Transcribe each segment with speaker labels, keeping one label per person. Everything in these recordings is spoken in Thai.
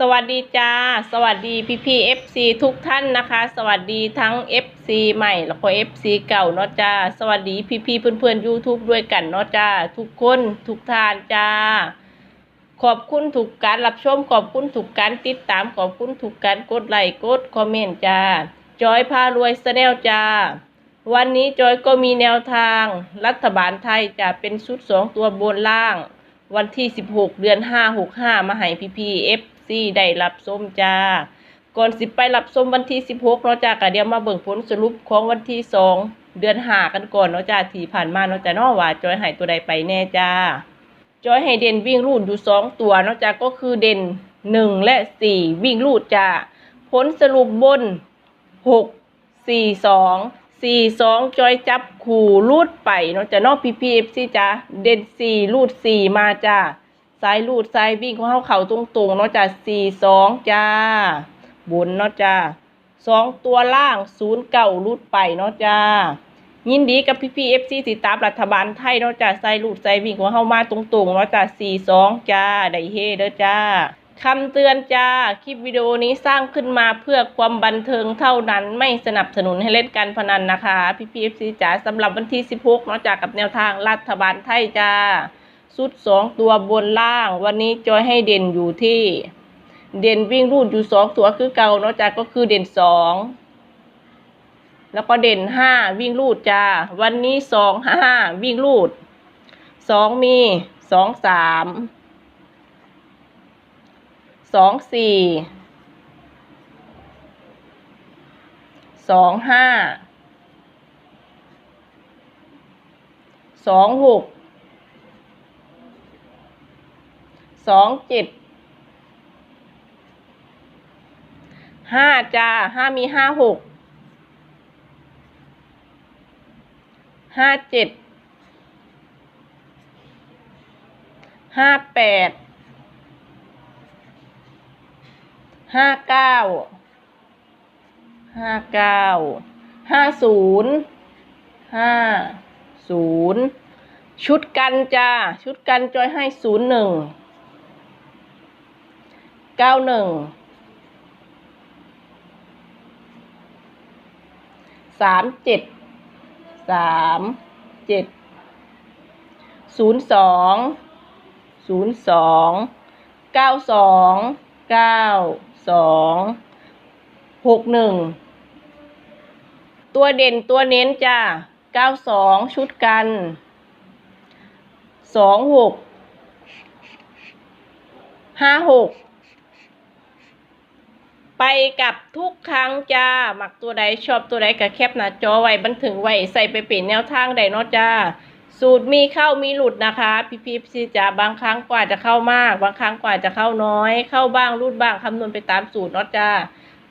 Speaker 1: สวัสดีจ้า สวัสดีพี่พี่เอฟซีทุกท่านนะคะ สวัสดีทั้ง FC ใหม่แล้วก็ FC เก่าเนาะจ้า สวัสดีพี่พี่เพื่อนเพื่อนๆ YouTube ด้วยกันเนาะจ้า ทุกคนทุกท่านจ้า ขอบคุณถูกการรับชม ขอบคุณถูกการติดตาม ขอบคุณถูกการกดไลค์กดคอมเมนต์จ้า จอยพารวยสแนลจ้า วันนี้จอยก็มีแนวทาง รัฐบาลไทยจะเป็นชุดสองตัวบนล่าง วันที่ 16 เดือน5 65มาให้พี่พีเอฟ ซีได้รับส้มจ้า ก่อนสิไปรับส้มวันที่ 16เนาะจ้าก็เดี๋ยวมาเบิ่งผลสรุปของวันที่ 2 เดือน5กันก่อนเนาะจ้าที่ผ่านมาเนาะจ้าเนาะว่าจอยให้ตัวใดไปแน่จ้า จอยให้เด่นวิ่งรูดอยู่สองตัวเนาะจ้าก็คือเด่นหนึ่งและสี่วิ่งรูดจ้า ผลสรุปบนหกสี่สองสี่สองจอยจับขู่รูดไปเนาะจ้าเนอกพีพีเอฟซีจ้าเด่นสี่รูดสี่มาจ้า สายรูดสายวิ่งของเขาเข่าตรงๆเนาะจ้าสี่สองจ้า บนเนาะจ้าสองตัวล่างศูนย์เก่ารูดไปเนาะจ้า ยินดีกับพี่พีเอฟซีติดตามรัฐบาลไทยเนาะจ้าใส่ลูดใส่วิ่งของเฮามาตรงๆเนาะจ้าสี่สองจ้า ได้เฮเด้อจ้าคำเตือนจ้า คลิปวิดีโอนี้สร้างขึ้นมาเพื่อความบันเทิงเท่านั้น ไม่สนับสนุนให้เล่นการพนันนะคะ พี่พีเอฟซีจ้าสำหรับวันที่ 16เนาะจ้ากับแนวทางรัฐบาลไทยจ้า สุดสองตัวบนล่าง วันนี้จอยให้เด่นอยู่ที่ เด่นวิ่งรูดอยู่สองตัวคือเก่าเนาะจ้าก็คือเด่นสองแล้วก็เด่นห้าวิ่งลูดจ้า วันนี้สองห้าวิ่งลูดสองมีสองสามสองสี่สองห้าสองหก สองเจ็ดห้าจ้าห้ามีห้าหกห้าเจ็ดห้าแปดห้าเก้าห้าเก้าห้าศูนย์ห้าศูนย์ชุดกันจ้า ชุดกันจอยให้ศูนย์หนึ่ง เก้าหนึ่งสามเจ็ดสามเจ็ดศูนย์สองศูนย์สองเก้าสองเก้าสองหกหนึ่งตัวเด่นตัวเน้นจ้าเก้าสองชุดกันสองหกห้าหก ไปกับทุกครั้งจ้า หมักตัวใดชอบตัวใดก็แคปหน้าจอไว้บันถึงไว้ใส่ไปเป็นแนวทางใดเนาะจ้า สูตรมีเข้ามีหลุดนะคะ พี่พีซีจ้าบางครั้งกว่าจะเข้ามาก บางครั้งกว่าจะเข้าน้อย เข้าบ้างรูดบ้างคำนวณไปตามสูตรเนาะจ้า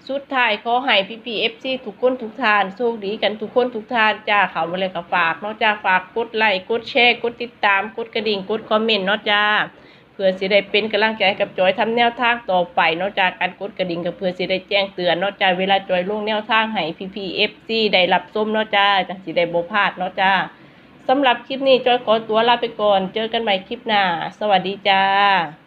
Speaker 1: สุดท้ายขอให้พี่พีเอฟซีทุกคนทุกทานโชคดีกันทุกคนทุกทานจ้าเขามาเลยก็ฝากเนาะจ้าฝากกดไลค์กดแชร์กดติดตามกดกระดิ่งกดคอมเมนต์เนาะจ้า เพื่อสิได้เป็นกำลังใจกับจอยทำแนวทางต่อไปนอกจากการกดกระดิ่งกับเพื่อสิได้แจ้งเตือนนอกจากเวลาจอยลงแนวทางให้พีพีเอฟซีได้รับชมนาะจ้าจังสิได้โบพลาดนอกจากสำหรับคลิปนี้จอยขอตัวลาไปก่อน เจอกันใหม่คลิปหน้า สวัสดีจ้า